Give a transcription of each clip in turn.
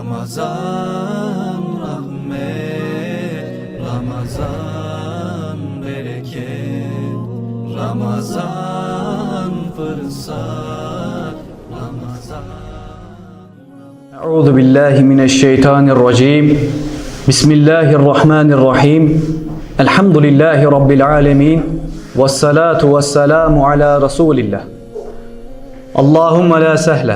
Ramazan rahmet Ramazan bereket Ramazan fırsat Ramazan أعوذ بالله من الشيطان الرجيم بسم الله الرحمن الرحيم الحمد لله رب العالمين والصلاة والسلام على رسول الله اللهم لا سهل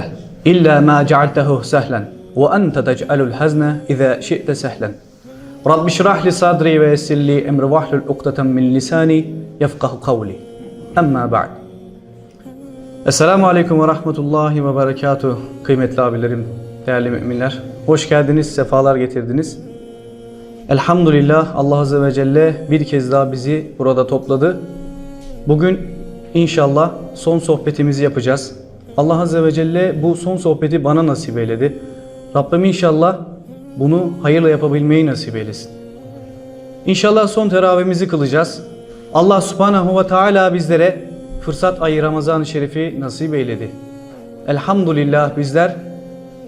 إلا ما جعلته سهلا وأنت تجعل الحزن إذا شئت سهلا رب اشرح لي صدري ويسر لي أمر واحلل عقدة من لساني يفقه قولي أما بعد Esselamu Aleyküm ve Rahmetullahi ve Berekatuhu. Kıymetli abilerim, değerli müminler. Hoş geldiniz, sefalar getirdiniz. Elhamdülillah Allah Azze ve Celle bir kez daha bizi burada topladı. Bugün inşallah son sohbetimizi yapacağız. Allah Azze ve Celle bu son sohbeti bana nasip eyledi. Rabbim inşallah bunu hayırla yapabilmeyi nasip eylesin. İnşallah son teravihimizi kılacağız. Allah subhanahu ve teala bizlere fırsat ayı Ramazan-ı Şerif'i nasip eyledi. Elhamdülillah bizler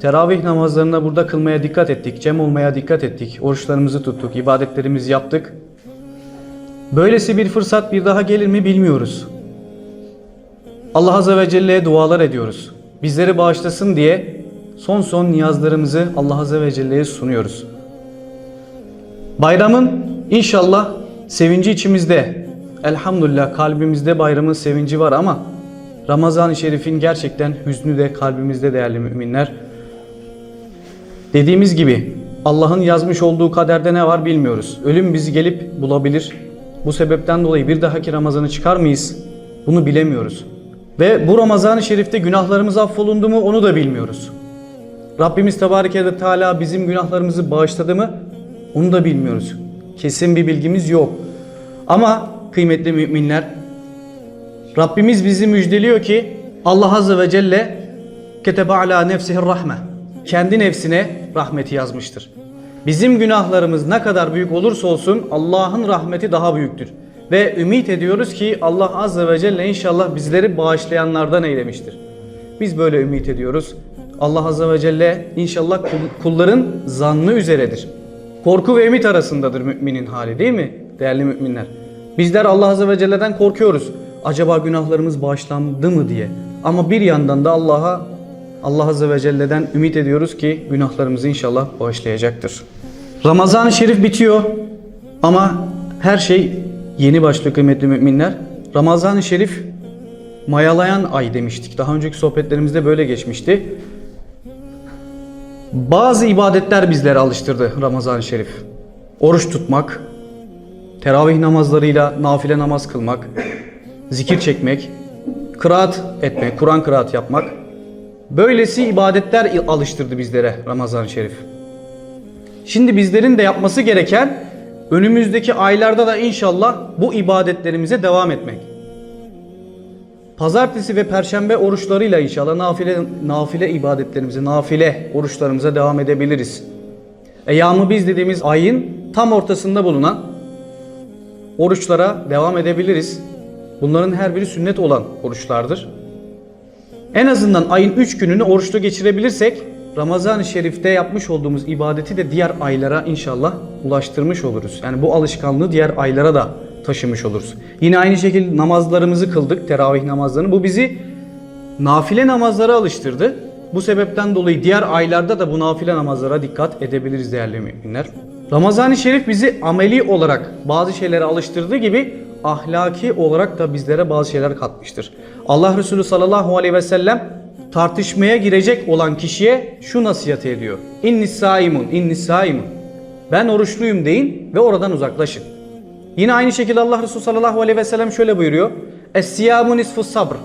teravih namazlarına burada kılmaya dikkat ettik, cem olmaya dikkat ettik, oruçlarımızı tuttuk, ibadetlerimizi yaptık. Böylesi bir fırsat bir daha gelir mi bilmiyoruz. Allah Azze ve Celle'ye dualar ediyoruz. Bizleri bağışlasın diye son son niyazlarımızı Allah Azze ve Celle'ye sunuyoruz. Bayramın inşallah sevinci içimizde. Elhamdülillah kalbimizde bayramın sevinci var ama Ramazan-ı Şerif'in gerçekten hüznü de kalbimizde değerli müminler. Dediğimiz gibi Allah'ın yazmış olduğu kaderde ne var bilmiyoruz. Ölüm bizi gelip bulabilir. Bu sebepten dolayı bir dahaki Ramazan'ı çıkar mıyız? Bunu bilemiyoruz. Ve bu Ramazan-ı Şerif'te günahlarımız affolundu mu onu da bilmiyoruz. Rabbimiz Tebareke ve Teala bizim günahlarımızı bağışladı mı? Onu da bilmiyoruz. Kesin bir bilgimiz yok. Ama kıymetli müminler, Rabbimiz bizi müjdeliyor ki Allah Azze ve Celle ketebe ala nefsihir rahme. Kendi nefsine rahmeti yazmıştır. Bizim günahlarımız ne kadar büyük olursa olsun Allah'ın rahmeti daha büyüktür. Ve ümit ediyoruz ki Allah Azze ve Celle inşallah bizleri bağışlayanlardan eylemiştir. Biz böyle ümit ediyoruz. Allah Azze ve Celle inşallah kul- kulların zannı üzeredir. Korku ve ümit arasındadır müminin hali değil mi değerli müminler? Bizler Allah Azze ve Celle'den korkuyoruz. Acaba günahlarımız bağışlandı mı diye. Ama bir yandan da Allah'a Allah Azze ve Celle'den ümit ediyoruz ki günahlarımızı inşallah bağışlayacaktır. Ramazan-ı Şerif bitiyor ama her şey yeni başlıyor kıymetli müminler. Ramazan-ı Şerif mayalayan ay demiştik. Daha önceki sohbetlerimizde böyle geçmişti. Bazı ibadetler bizleri alıştırdı Ramazan-ı Şerif. Oruç tutmak, teravih namazlarıyla nafile namaz kılmak, zikir çekmek, kıraat etmek, Kur'an kıraat yapmak. Böylesi ibadetler alıştırdı bizlere Ramazan-ı Şerif. Şimdi bizlerin de yapması gereken önümüzdeki aylarda da inşallah bu ibadetlerimize devam etmek. Pazartesi ve perşembe oruçlarıyla inşallah nafile nafile ibadetlerimize, nafile oruçlarımıza devam edebiliriz. Eyyamı biz dediğimiz ayın tam ortasında bulunan oruçlara devam edebiliriz. Bunların her biri sünnet olan oruçlardır. En azından ayın 3 gününü oruçlu geçirebilirsek Ramazan-ı Şerif'te yapmış olduğumuz ibadeti de diğer aylara inşallah ulaştırmış oluruz. Yani bu alışkanlığı diğer aylara da taşımış oluruz. Yine aynı şekilde namazlarımızı kıldık, teravih namazlarını. Bu bizi nafile namazlara alıştırdı. Bu sebepten dolayı diğer aylarda da bu nafile namazlara dikkat edebiliriz değerli müminler. Ramazan-ı Şerif bizi ameli olarak bazı şeylere alıştırdığı gibi ahlaki olarak da bizlere bazı şeyler katmıştır. Allah Resulü sallallahu aleyhi ve sellem tartışmaya girecek olan kişiye şu nasihati ediyor. İnnis saimun, innis saimun. Ben oruçluyum deyin ve oradan uzaklaşın. Yine aynı şekilde Allah Resulü sallallahu aleyhi ve sellem şöyle buyuruyor. Es-siyamu nisfu sabr.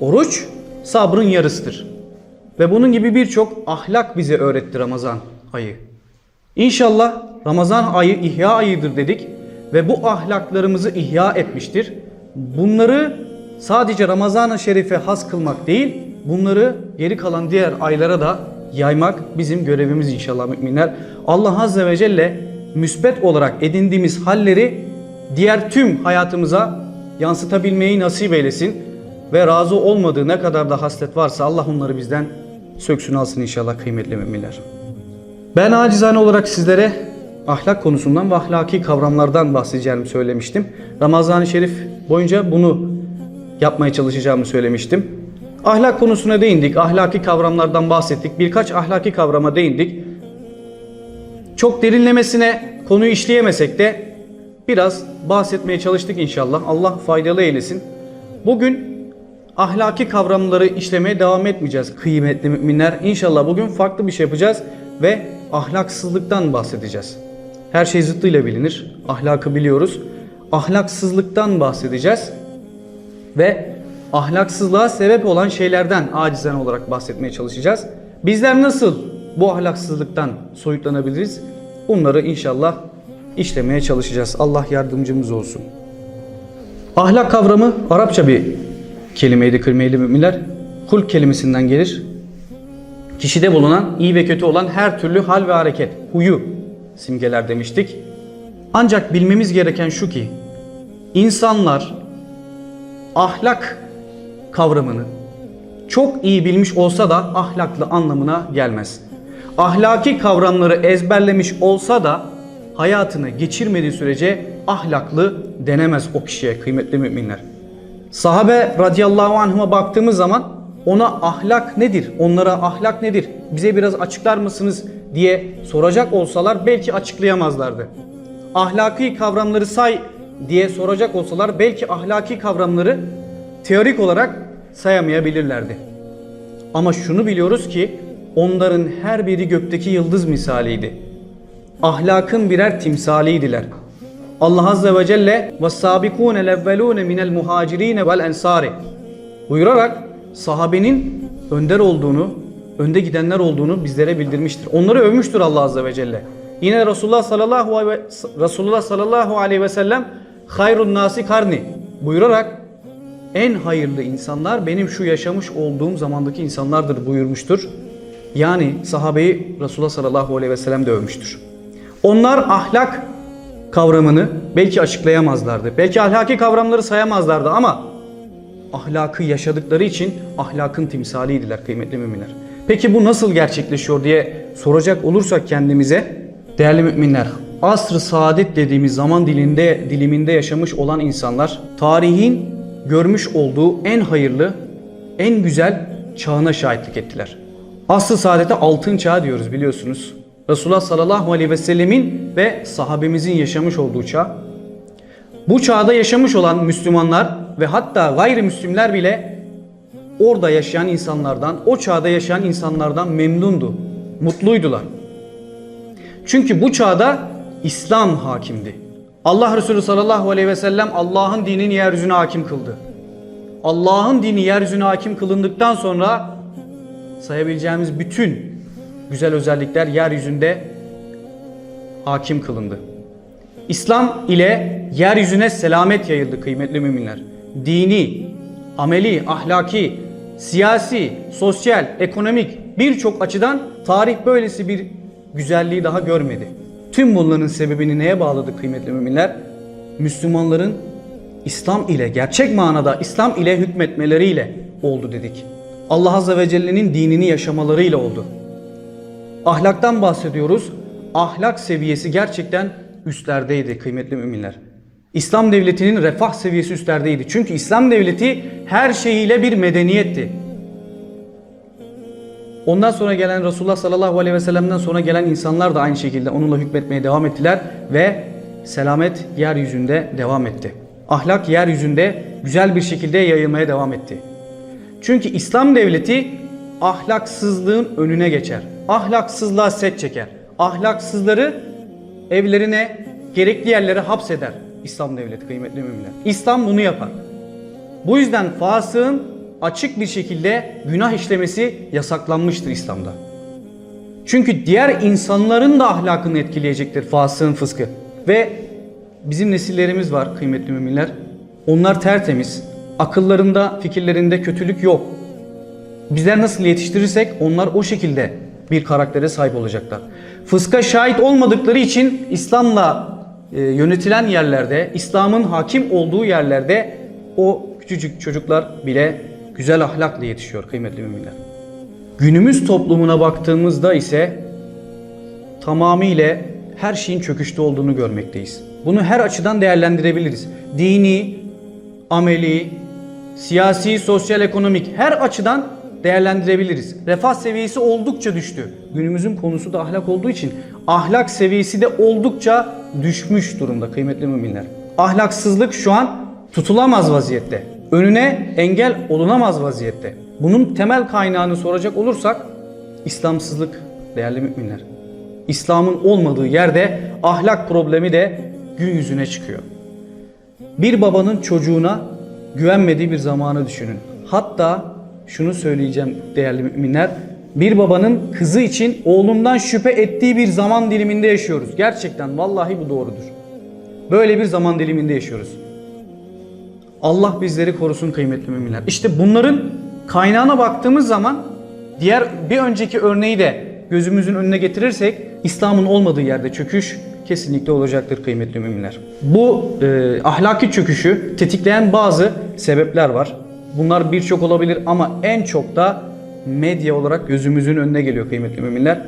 Oruç sabrın yarısıdır. Ve bunun gibi birçok ahlak bize öğretti Ramazan ayı. İnşallah Ramazan ayı ihya ayıdır dedik ve bu ahlaklarımızı ihya etmiştir. Bunları sadece Ramazan-ı Şerif'e has kılmak değil, bunları geri kalan diğer aylara da yaymak bizim görevimiz inşallah müminler. Allah Azze ve Celle müsbet olarak edindiğimiz halleri diğer tüm hayatımıza yansıtabilmeyi nasip eylesin. Ve razı olmadığı ne kadar da haslet varsa Allah onları bizden söksün alsın inşallah kıymetli müminler. Ben acizane olarak sizlere ahlak konusundan ve ahlaki kavramlardan bahsedeceğimi söylemiştim. Ramazan-ı Şerif boyunca bunu yapmaya çalışacağımı söylemiştim. Ahlak konusuna değindik, ahlaki kavramlardan bahsettik, birkaç ahlaki kavrama değindik. Çok derinlemesine konuyu işleyemesek de biraz bahsetmeye çalıştık inşallah. Allah faydalı eylesin. Bugün ahlaki kavramları işlemeye devam etmeyeceğiz kıymetli müminler. İnşallah bugün farklı bir şey yapacağız ve ahlaksızlıktan bahsedeceğiz. Her şey zıttıyla bilinir. Ahlakı biliyoruz. Ahlaksızlıktan bahsedeceğiz ve ahlaksızlığa sebep olan şeylerden acizen olarak bahsetmeye çalışacağız. Bizler nasıl bu ahlaksızlıktan soyutlanabiliriz? Bunları inşallah işlemeye çalışacağız. Allah yardımcımız olsun. Ahlak kavramı Arapça bir kelimeydi kıymetli müminler. Kul kelimesinden gelir. Kişide bulunan iyi ve kötü olan her türlü hal ve hareket, huyu simgeler demiştik. Ancak bilmemiz gereken şu ki insanlar ahlak kavramını çok iyi bilmiş olsa da ahlaklı anlamına gelmez. Ahlaki kavramları ezberlemiş olsa da hayatını geçirmediği sürece ahlaklı denemez o kişiye kıymetli müminler. Sahabe radıyallahu anhuma baktığımız zaman ona ahlak nedir? Onlara ahlak nedir? Bize biraz açıklar mısınız diye soracak olsalar belki açıklayamazlardı. Ahlaki kavramları say diye soracak olsalar belki ahlaki kavramları teorik olarak sayamayabilirlerdi. Ama şunu biliyoruz ki onların her biri gökteki yıldız misaliydi. Ahlakın birer timsaliydiler. Allah Azze ve Celle وَالسَّابِقُونَ الْاَوَّلُونَ مِنَ الْمُهَاجِرِينَ وَالْاَنْصَارِ buyurarak sahabenin önder olduğunu, önde gidenler olduğunu bizlere bildirmiştir. Onları övmüştür Allah Azze ve Celle. Yine Resulullah sallallahu aleyhi ve, Resulullah sallallahu aleyhi ve sellem hayrun nasi karni buyurarak en hayırlı insanlar benim şu yaşamış olduğum zamandaki insanlardır buyurmuştur. Yani sahabeyi Resulullah sallallahu aleyhi ve sellem de övmüştür. Onlar ahlak kavramını belki açıklayamazlardı. Belki ahlaki kavramları sayamazlardı ama ahlakı yaşadıkları için ahlakın timsaliydiler kıymetli müminler. Peki bu nasıl gerçekleşiyor diye soracak olursak kendimize değerli müminler asr-ı saadet dediğimiz zaman dilinde diliminde yaşamış olan insanlar tarihin görmüş olduğu en hayırlı, en güzel çağına şahitlik ettiler. Asr-ı saadete altın çağ diyoruz biliyorsunuz. Resulullah sallallahu aleyhi ve sellemin ve sahabemizin yaşamış olduğu çağ. Bu çağda yaşamış olan Müslümanlar ve hatta gayrimüslimler bile orada yaşayan insanlardan, o çağda yaşayan insanlardan memnundu, mutluydular. Çünkü bu çağda İslam hakimdi. Allah Resulü sallallahu aleyhi ve sellem Allah'ın dinini yeryüzüne hakim kıldı. Allah'ın dini yeryüzüne hakim kılındıktan sonra sayabileceğimiz bütün güzel özellikler yeryüzünde hakim kılındı. İslam ile yeryüzüne selamet yayıldı kıymetli müminler. Dini, ameli, ahlaki, siyasi, sosyal, ekonomik birçok açıdan tarih böylesi bir güzelliği daha görmedi. Tüm bunların sebebini neye bağladı kıymetli müminler? Müslümanların İslam ile gerçek manada İslam ile hükmetmeleriyle oldu dedik. Allah Azze ve Celle'nin dinini yaşamalarıyla oldu. Ahlaktan bahsediyoruz. Ahlak seviyesi gerçekten üstlerdeydi kıymetli müminler. İslam devletinin refah seviyesi üstlerdeydi. Çünkü İslam devleti her şeyiyle bir medeniyetti. Ondan sonra gelen Resulullah sallallahu aleyhi ve sellem'den sonra gelen insanlar da aynı şekilde onunla hükmetmeye devam ettiler ve selamet yeryüzünde devam etti. Ahlak yeryüzünde güzel bir şekilde yayılmaya devam etti. Çünkü İslam devleti ahlaksızlığın önüne geçer. Ahlaksızlığa set çeker. Ahlaksızları evlerine, gerekli yerlere hapseder İslam devleti kıymetli müminler. İslam bunu yapar. Bu yüzden fasığın açık bir şekilde günah işlemesi yasaklanmıştır İslam'da. Çünkü diğer insanların da ahlakını etkileyecektir fasığın fıskı. Ve bizim nesillerimiz var kıymetli müminler. Onlar tertemiz. Akıllarında, fikirlerinde kötülük yok. Bizler nasıl yetiştirirsek onlar o şekilde bir karaktere sahip olacaklar. Fıska şahit olmadıkları için İslam'la e, yönetilen yerlerde, İslam'ın hakim olduğu yerlerde o küçücük çocuklar bile güzel ahlakla yetişiyor kıymetli müminler. Günümüz toplumuna baktığımızda ise tamamıyla her şeyin çöküşte olduğunu görmekteyiz. Bunu her açıdan değerlendirebiliriz. Dini, ameli, siyasi, sosyal, ekonomik her açıdan değerlendirebiliriz. Refah seviyesi oldukça düştü. Günümüzün konusu da ahlak olduğu için ahlak seviyesi de oldukça düşmüş durumda kıymetli müminler. Ahlaksızlık şu an tutulamaz vaziyette. Önüne engel olunamaz vaziyette. Bunun temel kaynağını soracak olursak İslamsızlık değerli müminler. İslam'ın olmadığı yerde ahlak problemi de gün yüzüne çıkıyor. Bir babanın çocuğuna güvenmediği bir zamanı düşünün. Hatta şunu söyleyeceğim değerli müminler. Bir babanın kızı için oğlundan şüphe ettiği bir zaman diliminde yaşıyoruz. Gerçekten vallahi bu doğrudur. Böyle bir zaman diliminde yaşıyoruz. Allah bizleri korusun kıymetli müminler. İşte bunların kaynağına baktığımız zaman diğer bir önceki örneği de gözümüzün önüne getirirsek İslam'ın olmadığı yerde çöküş kesinlikle olacaktır kıymetli müminler. Bu e, ahlaki çöküşü tetikleyen bazı sebepler var. Bunlar birçok olabilir ama en çok da medya olarak gözümüzün önüne geliyor kıymetli müminler.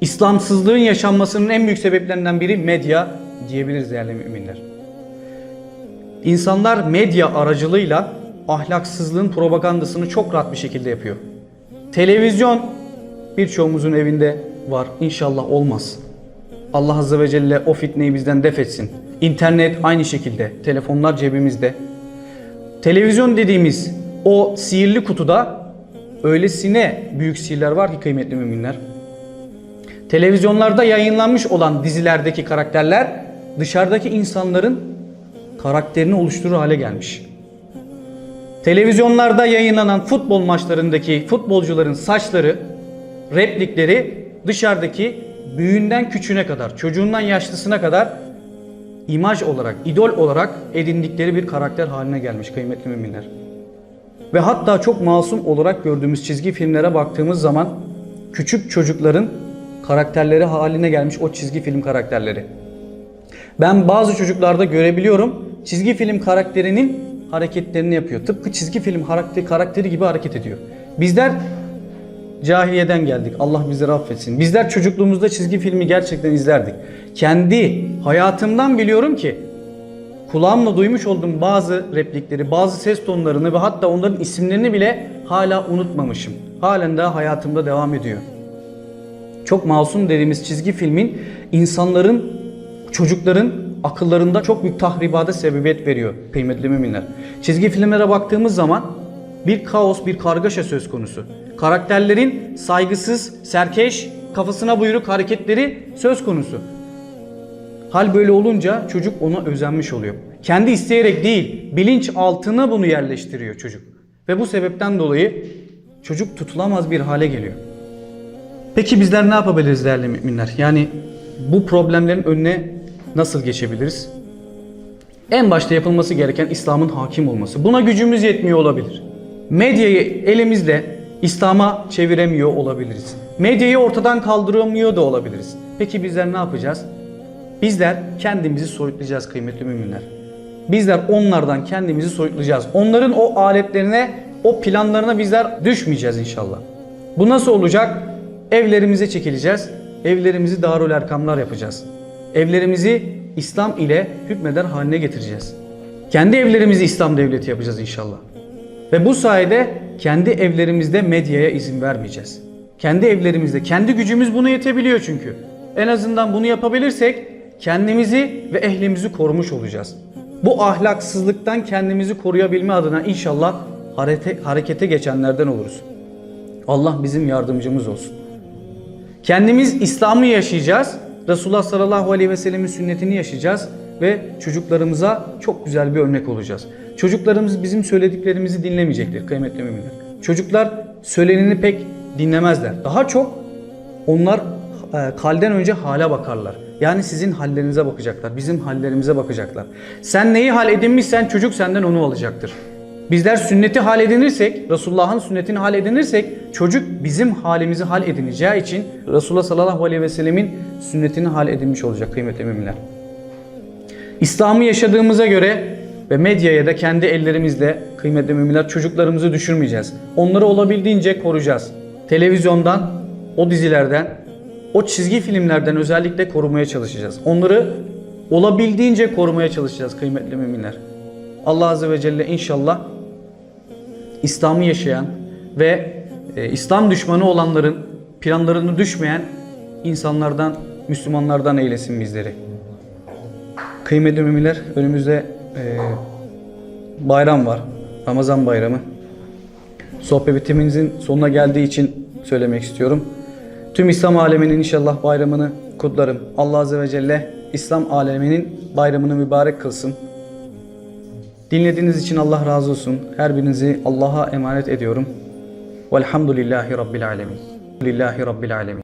İslamsızlığın yaşanmasının en büyük sebeplerinden biri medya diyebiliriz değerli müminler. İnsanlar medya aracılığıyla ahlaksızlığın propagandasını çok rahat bir şekilde yapıyor. Televizyon birçoğumuzun evinde var. İnşallah olmaz. Allah Azze ve Celle o fitneyi bizden def etsin. İnternet aynı şekilde. Telefonlar cebimizde. Televizyon dediğimiz o sihirli kutuda öylesine büyük sihirler var ki kıymetli müminler. Televizyonlarda yayınlanmış olan dizilerdeki karakterler dışarıdaki insanların karakterini oluşturur hale gelmiş. Televizyonlarda yayınlanan futbol maçlarındaki futbolcuların saçları, replikleri dışarıdaki büyüğünden küçüğüne kadar, çocuğundan yaşlısına kadar imaj olarak, idol olarak edindikleri bir karakter haline gelmiş kıymetli müminler. Ve hatta çok masum olarak gördüğümüz çizgi filmlere baktığımız zaman küçük çocukların karakterleri haline gelmiş o çizgi film karakterleri. Ben bazı çocuklarda görebiliyorum çizgi film karakterinin hareketlerini yapıyor. Tıpkı çizgi film karakteri, gibi hareket ediyor. Bizler cahiliyeden geldik. Allah bizleri affetsin. Bizler çocukluğumuzda çizgi filmi gerçekten izlerdik. Kendi hayatımdan biliyorum ki kulağımla duymuş olduğum bazı replikleri, bazı ses tonlarını ve hatta onların isimlerini bile hala unutmamışım. Halen daha hayatımda devam ediyor. Çok masum dediğimiz çizgi filmin insanların, çocukların akıllarında çok büyük tahribata sebebiyet veriyor kıymetli müminler. Çizgi filmlere baktığımız zaman bir kaos, bir kargaşa söz konusu. Karakterlerin saygısız, serkeş, kafasına buyruk hareketleri söz konusu. Hal böyle olunca çocuk ona özenmiş oluyor. Kendi isteyerek değil, bilinç altına bunu yerleştiriyor çocuk. Ve bu sebepten dolayı çocuk tutulamaz bir hale geliyor. Peki bizler ne yapabiliriz değerli müminler? Yani bu problemlerin önüne nasıl geçebiliriz? En başta yapılması gereken İslam'ın hakim olması. Buna gücümüz yetmiyor olabilir. Medyayı elimizle İslam'a çeviremiyor olabiliriz. Medyayı ortadan kaldıramıyor da olabiliriz. Peki bizler ne yapacağız? Bizler kendimizi soyutlayacağız kıymetli müminler. Bizler onlardan kendimizi soyutlayacağız. Onların o aletlerine, o planlarına bizler düşmeyeceğiz inşallah. Bu nasıl olacak? Evlerimize çekileceğiz. Evlerimizi darül erkamlar yapacağız. Evlerimizi İslam ile hükmeder haline getireceğiz. Kendi evlerimizi İslam devleti yapacağız inşallah. Ve bu sayede kendi evlerimizde medyaya izin vermeyeceğiz. Kendi evlerimizde, kendi gücümüz bunu yetebiliyor çünkü. En azından bunu yapabilirsek kendimizi ve ehlimizi korumuş olacağız. Bu ahlaksızlıktan kendimizi koruyabilme adına inşallah harete, harekete geçenlerden oluruz. Allah bizim yardımcımız olsun. Kendimiz İslam'ı yaşayacağız. Resulullah sallallahu aleyhi ve sellemin sünnetini yaşayacağız ve çocuklarımıza çok güzel bir örnek olacağız. Çocuklarımız bizim söylediklerimizi dinlemeyecektir kıymetli müminler. Çocuklar söyleneni pek dinlemezler. Daha çok onlar e, kalden önce hale bakarlar. Yani sizin hallerinize bakacaklar, bizim hallerimize bakacaklar. Sen neyi hal edinmişsen çocuk senden onu alacaktır. Bizler sünneti hal edinirsek, Resulullah'ın sünnetini hal edinirsek çocuk bizim halimizi hal edineceği için Resulullah sallallahu aleyhi ve sellemin sünnetini hal edinmiş olacak kıymetli müminler. İslam'ı yaşadığımıza göre ve medyaya da kendi ellerimizle kıymetli müminler çocuklarımızı düşürmeyeceğiz. Onları olabildiğince koruyacağız. Televizyondan, o dizilerden, o çizgi filmlerden özellikle korumaya çalışacağız. Onları olabildiğince korumaya çalışacağız kıymetli müminler. Allah Azze ve Celle inşallah İslam'ı yaşayan ve e, İslam düşmanı olanların planlarını düşmeyen insanlardan, Müslümanlardan eylesin bizleri. Kıymetli müminler önümüzde e, bayram var. Ramazan bayramı. Sohbetimizin sonuna geldiği için söylemek istiyorum. Tüm İslam aleminin inşallah bayramını kutlarım. Allah Azze ve Celle İslam aleminin bayramını mübarek kılsın. Dinlediğiniz için Allah razı olsun. Her birinizi Allah'a emanet ediyorum. Velhamdülillahi Rabbil alemin. Lillahi Rabbil alemin.